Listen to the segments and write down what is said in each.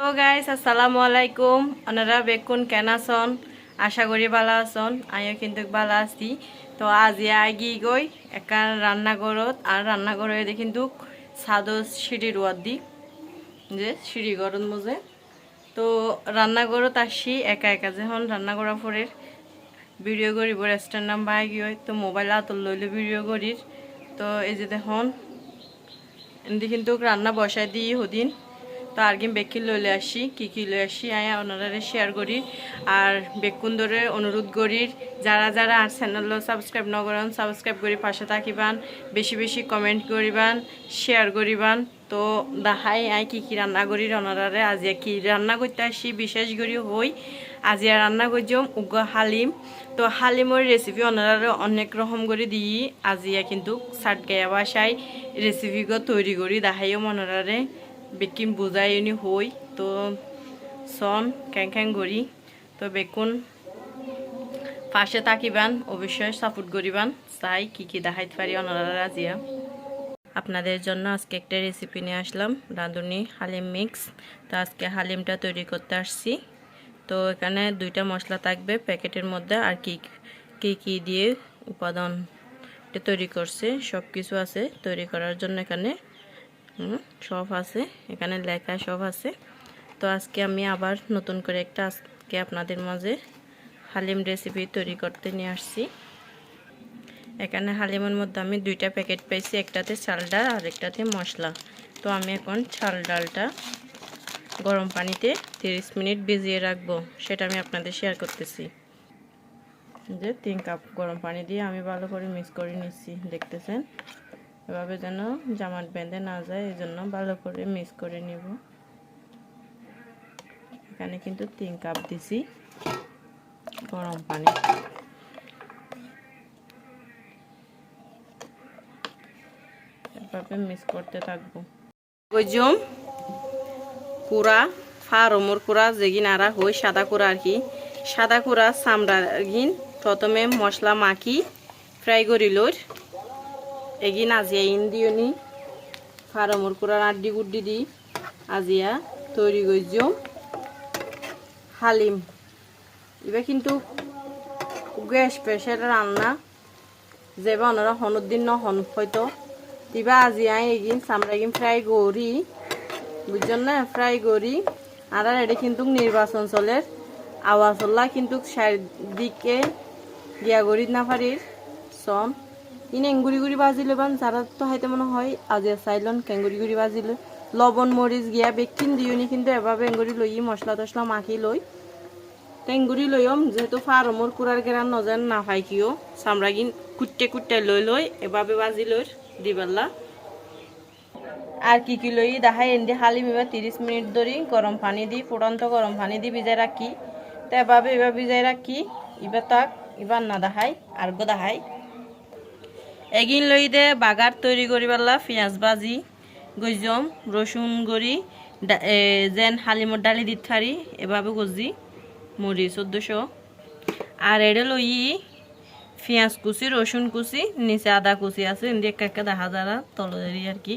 তো গাইস আসসালামু আলাইকুম ওনারা বেকুন কেন আছন আশা করি ভালো আছন আমিও কিন্তু ভালো আছি তো আজি আগি গই একা রান্নাঘরত আর রান্নাঘরে কিন্তু সাদো সিঁড়ি রোয়ার দি যে সিঁড়ি ঘরত মজে তো রান্নাঘরত আসি একা একা যখন রান্না করা পরের ভিডিও করিব রেস্টুরেন্ট নাম বাই গিয়ে তো মোবাইল আতর লইলে ভিডিও করির তো এই যে দেখুন এমনি কিন্তু রান্না বসাই দিই হদিন তো আর কি বেকি লইলে আসি, কি কি লই আসি, আয় ওনারা শেয়ার করি। আর বেকুন্দরে অনুরোধ করি, যারা যারা আর চ্যানেল সাবস্ক্রাইব ন করেন সাবস্ক্রাইব করি পাশে থাকিবান, বেশি বেশি কমেন্ট করিবান শেয়ার করিবান। তো দেখাই আই কি কি রান্না করি, ওনারারে আজিয়া কি রান্না করতে আসি, বিশেষ করে হই আজিয়া রান্না করছিম উগ হালিম। তো হালিমের রেসিপি ওনারা অনেক রকম করে দিই আজিয়া কিন্তু সাট গায়া বাসায় রেসিপিগুলো তৈরি করি, দেখাইও মনারারে বেকিন বুঝাই এনি হই তো সন খ্যাং খ্যাং করি তো বেকুন পাশে তাকিবান অবশ্যই সাপোর্ট করিবান চাই কি কি দেখাইতে পারি ওনারা আজিয়া আপনাদের জন্য আজকে একটা রেসিপি নিয়ে আসলাম, রাঁধুনি হালিম মিক্স তো আজকে হালিমটা তৈরি করতে আসছি। তো এখানে দুইটা মশলা থাকবে, প্যাকেটের মধ্যে আর কি কি কি দিয়ে উপাদানটা তৈরি করছে সব কিছু আছে তৈরি করার জন্য এখানে। সব আছে। এখানে লেখা সব আছে। তো আজকে আমি আবার নতুন করে একটা আজকে আপনাদের মাঝে হালিম রেসিপি তৈরি করতে নিয়ে আসছি। এখানে হালিমের মধ্যে আমি দুইটা প্যাকেট পেয়েছি একটাতে চাল ডাল আর একটাতে মশলা। তো আমি এখন চাল ডালটা গরম পানিতে তিরিশ মিনিট ভিজিয়ে রাখব, সেটা আমি আপনাদের শেয়ার করতেছি। যে তিন কাপ গরম পানি দিয়ে আমি ভালো করে মিক্স করে নিচ্ছি, দেখতেছেন? এভাবে যেন জামাট বেঁধে না যায়, এই জন্য ভালো করে মিক্স করে নিব। এখানে কিন্তু তিন কাপ দিছি গরম পানি। এভাবে মিক্স করতে থাকব। গজম, কুড়া, ফারমর কুড়া যেগিন আরা হই, সাদা কুড়া আর কি। সাদা কুড়া চামড়া গিন, প্রথমে মশলা মাখি, ফ্রাই করি লোর এগিন আজিয়া ইন দিওনি ফারমর কুড়ার আড্ডি গুড্ডি দি আজিয়া তৈরি করছিম হালিম। এবার কিন্তু গ্যাস স্পেশাল রান্না যেবা ওনারা হনুর দিন হন হয়তো। দিবা আজি আই এগিন চামড়া গিন ফ্রাই করি বুঝছেন না ফ্রাই করি আর এটা কিন্তু নির্বাচন চলের আওয়াজ হল্লা কিন্তু চারিদিকে গিয়া গড়ি না পারির সন ইন এঙ্গুরি গুড়ি বাজিলে বান, যারা তো হাইতে মনে হয় আজি চাইলন কেঙ্গুরি গুড়ি বাজিলে। লবণ, মরিচ, গিয়া, বেকিন দিওনি কিন্তু এভাবে এঙ্গুরি লই, মশলা টসলা মাখি লই। টেঙ্গুরি লইম যেহেতু ফার্মর কুড়ার গেরান নজেন না পাই কিও, চামড়াগিন কুটতে কুটতে লই লই, এভাবে বাজি লই দিবাল্লা আর কি কি লই দেখাই এনে হালিম এবার তিরিশ মিনিট ধরে গরম পানি দি, ফুটন্ত গরম পানি দি ভিজাই রাখি। তো এভাবে এবার ভিজাই রাখি এবার তাক এবার না দেখাই আর গো দেখাই এগিন লই দে বাগার তৈরি করি পারলা পেঁয়াজ ভাজি গজম রসুন গড়ি যেন হালিমর ডালি দিত থারি এভাবে গজি মুড়ি চোদ্দশো আর এটা লই পেঁয়াজ কুচি রসুন কুচি নিচে আদা কুচি আছে এমনি একা একা দেখা যারা তলদেরই আর কি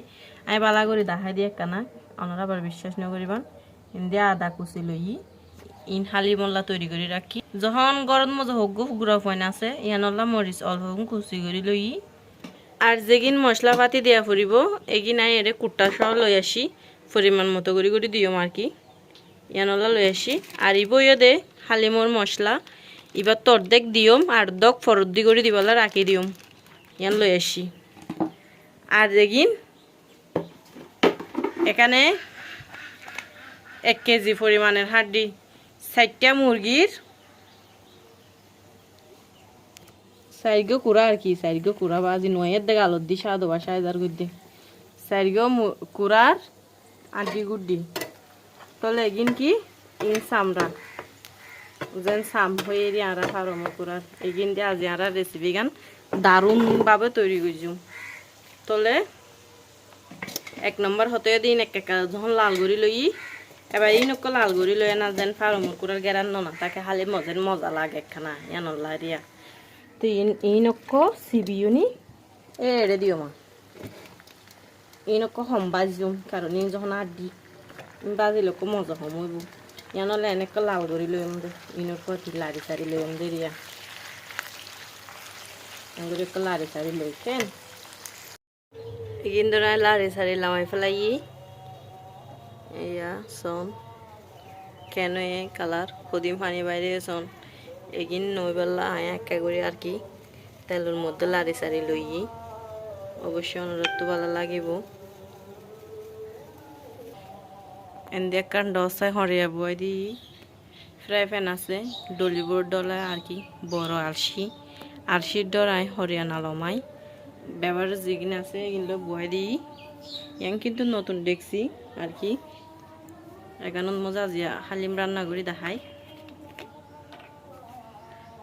আমি বালা করে দেখাই দিয়ে একখানা ওনারা আবার বিশ্বাস না করিবান আদা কুচি লই ইন হালি মল্লা তৈরি করে রাখি যখন গরম মজা হোক গুড়া ফইন আছে ইয়ানল্লা মরিচ অল্প কুচি করে লই আর যেগিন মশলা পাতি দিয়া ফুরিব এগিন আই এরে কুট্টা সহ লই আসি পরিমাণ মতো করে করে দিও আর কি। ইয়ানলা লই আসি আর ইবইও দে হালিমর মশলা এবার তর্ধেক দিয়ম আর দক ফরত দি করে দিবলা রাখি দিয়ম। ইয়ান লই আসি। আর যেগিন এখানে এক কেজি পরিমাণের হাড্ডি চারটা মুরগির চারিগো কুড়া আর কি? চারিগো কুড়া বা আজি নয়ের দেখা আলোর দি সাদো বা সাইজার গুদ্দি চারিগো কুড়ার আড্ডি গুড্ডি। তলে এগিন কি? ইন চামড়া যেন চাম হয়ে এরি আরা ফারম কুড়ার এগিন দিয়ে আজি আরা রেসিপি গান দারুণভাবে তৈরি করছুম তলে এক নম্বর হতে দিন এক একা যখন লাল গড়ি লই, এবার এই নক লাল গড়ি লই না যেন ফারমর কুড়ার গেরান না তাকে খালি মজেন মজা লাগে একখানা ইয়ানল্লা রিয়া। সিবিউনি এ এড়ে দিও মা নক হম বাজিম কারণ এই যখন আর দি বাজিলে কো মজা হম হইব ইয়ানলে এনেকা লাল কৰি লৈ আম দে ইনৰ কটি লাৰি চাৰি লৈ আম দে এগুলো একটু লাড়ি সারি লইছেন কিন্তু লাড়ি সারি লামাই ফেলাই এয়া সন কেন এ কালার কদিন পানি বাইরে সন এগিন নইবেলা আয় একা করে আর কি। তেলের মধ্যে লাড়ি সারি লই অবশ্যই অনুরোধ তো ভালো লাগিব। এন্দি একটা ডসায় হরিয়া বই দি। ফ্রাই প্যান আছে, ডলিবোর ডলায় আর কি, বড় আলসি। আলসির ডরায় হরিয়ানা লমাই ব্যবহার যেগিন আছে কিন্তু বয় দিই ইয়াং কিন্তু নতুন দেখছি আর কি। এখানে মজা জিয়া, হালিম রান্না করি দেখাই।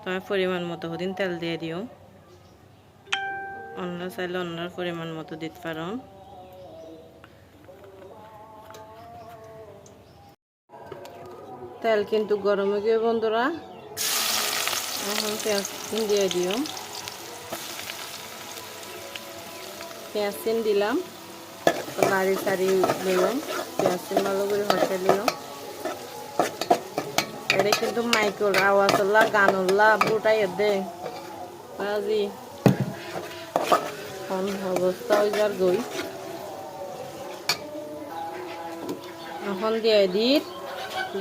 তবে পরিমাণ মতো হদিন তেল দিয়ে দিও। অন্যরা চাইলে অন্যর পরিমাণ মতো দিতে পারো। তেল কিন্তু গরমে গিয়ে বন্ধুরা। এখন পেঁয়াজ দিয়ে দিও। পেঁয়াজ দিলাম। লাড়ি সারি দিলাম পেঁয়াজ ভালো করে হসে দিলাম। এটা কিন্তু মাইকোর আওয়াজ হল্লা গান হল্লা বুটাই দে আজি অবস্থা ওই যার গই এখন দিয়ে দিত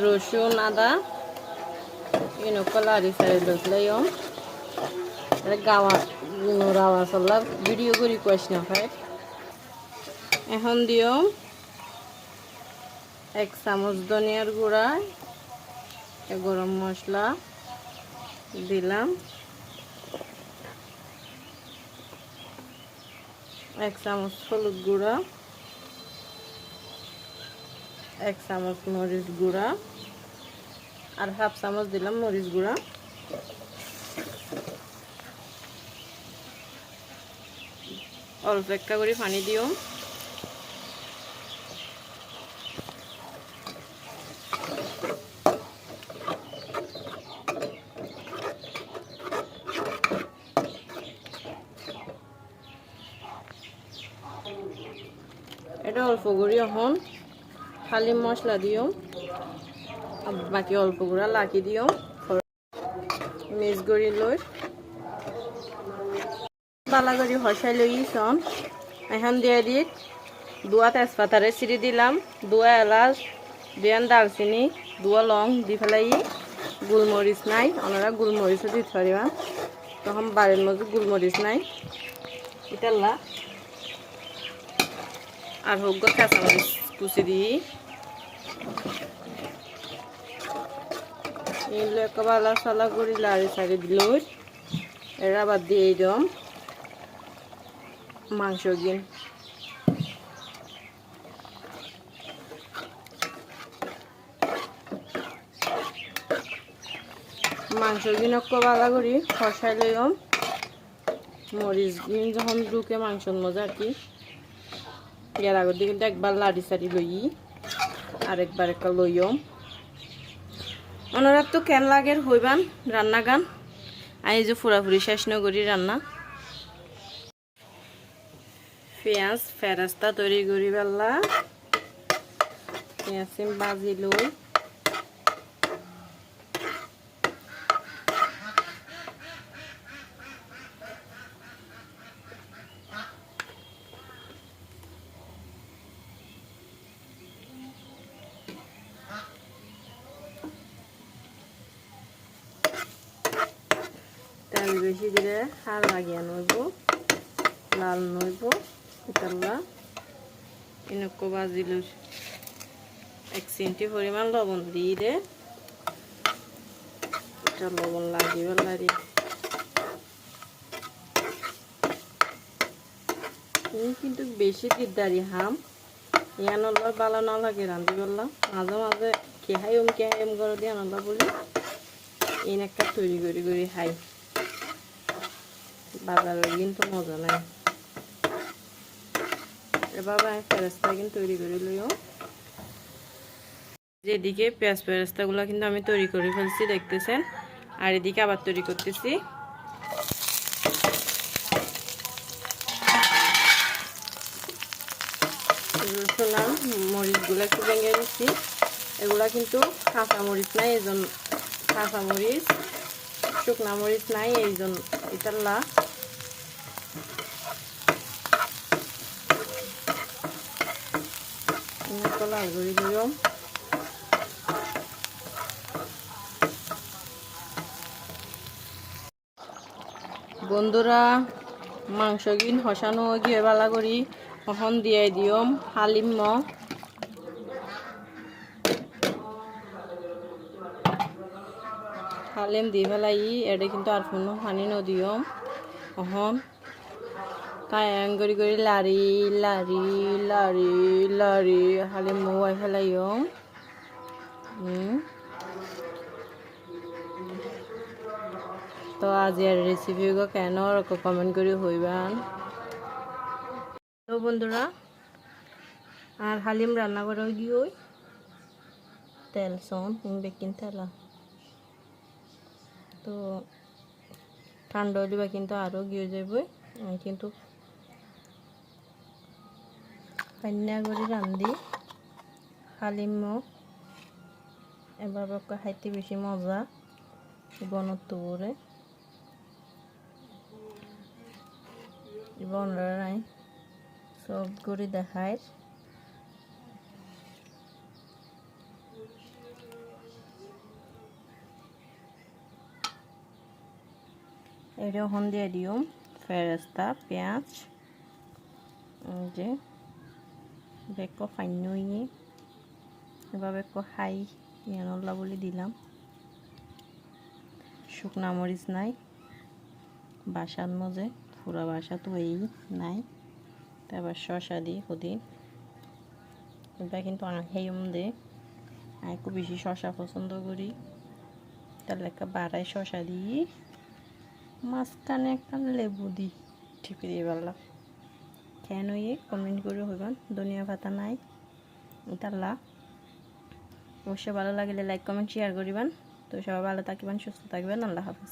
রসুন, আদা ইনো কলারি সারি লইলাম গাওয়া রাওয়া চল্লা ভিডিও করি কোয়াস না ভাই। এখন দিও এক চামচ ধনিয়ার গুঁড়া গরম মশলা দিলাম। এক চামচ হলুদ গুঁড়া, এক চামচ মরিচ গুঁড়া, আর হাফ চামচ দিলাম মরিচ গুঁড়া। অল্প একটা করে পানি দিও। এটা অল্প করে, এখন খালি মশলা দিও বাকি অল্প গুঁড়া লাকি দিও, মিক্স কৰি লৈ। পালা কৰি হসাই লৈ চন, এখন দিয়ে দি দুয়া তেজপাতারে চিরি দিলাম, দুয়া এলাচ, দুয়ান দালচিনি, দুয়া লং দি ফেলাই গোলমরিচ নাই ওনারা গোলমরিচও দিতে পারিবা তখন বাড়ির মধ্যে গোলমরিচ নাই। ইতাল্লা। আর হোক কাঁচামরিচ কুচি দিই এগুলো একবালা সালা করে লাড়ি সারি দিল এরা আবার দিয়ে দিম মাংস গিন। মাংস গিন একবালা করি খসাই লইম। মরিচ গিন যখন ঢুকে মাংসর মজা আর কি। এর আগের দিকে একবার লাড়ি সারি লই আরেকবার একটা লইও ওনারা তো কেন লাগের হইবান রান্না গান? আই যে ফুরাফুরি শেষ নগরি রান্না পেঁয়াজ ফেরাস্তা তৈরি করি পেলা। পেঁয়াজ বাজি লই তেল বেশি দিলে হার লাগিয়ে নইব লাল নইব ইতাল্লা এনেক বাজিল এক চিমটি পরিমাণ লবণ দিয়ে দে। লবণ লাগিয়ে লারি কিন্তু বেশি দিদারি হাম। ইয়ান বালা নালাগে রান্ধি বললাম মাঝে মাঝে কেহাই ওম কেহাই ওম করে দিয়ে আনলা বলি এন একটা তৈরি করি করি খাই। বাজারের কিন্তু মজা নাই এবার আমি ফেরেস্তা কিন্তু তৈরি করে লইও যেদিকে পেঁয়াজ ফেরেস্তাগুলো কিন্তু আমি তৈরি করে ফেলছি দেখতেছেন আর এদিকে আবার তৈরি করতেছি রসুন মরিচগুলো একটু ভেঙে দিচ্ছি এগুলা কিন্তু কাঁচামরিচ নাই এই জন্য কাঁচামরিচ শুকনা মরিচ নাই এই জন্য ইতাল্লা লাল করে বন্ধুরা, মাংস কিন, হসানো গিয়ে বালা করি। এখন দিয়ে দিয়ম, হালিম হালিম দি পেলাই এডে কিন্তু আর কোনো পানি নদিয়ম এখন কায়াং কৰি কৰি লাৰি লাৰি লাৰি লাৰি হালিম মৌৱাই পেলাইম তো আজির রেসিপি কেন কমেন্ট করে হইবান তো বন্ধুরা আর হালিম রান্না করে গিয়ে তেল সন বেকিং তেলা তো ঠান্ডা দিবা কিন্তু আরও গিয়ে যাবই কিন্তু কান্যা করে রান্ধি হালিম এবার খাইতে বেশি মজা বনত করে বনরা নাই সব করে দেখায় এটা হন দিয়ে দিও ফেরেস্তা পেঁয়াজ যে বেক ফাইনই এবার বেক হাই ইয়ানল্লা বলে দিলাম। শুকনা মরিচ নাই। বাসার মধ্যে পুরা বাসা তো এই নাই। তারপর শশা দিই ওদিন এটা কিন্তু হেয়ম দে। আমি খুব বেশি শশা পছন্দ করি। তার লেখা বাড়াই শশা দিই। মাঝখানে একটা লেবু দিই ঠিপে দিয়ে পারলাম কেন নইয়ে কমেন্ট করে হইবেন ধনিয়া ভাতা নাই তাল্লা অবশ্যই ভালো লাগলে লাইক কমেন্ট শেয়ার করিবেন। তো সবাই ভালো থাকিবেন, সুস্থ থাকবেন, আল্লাহ হাফিজ।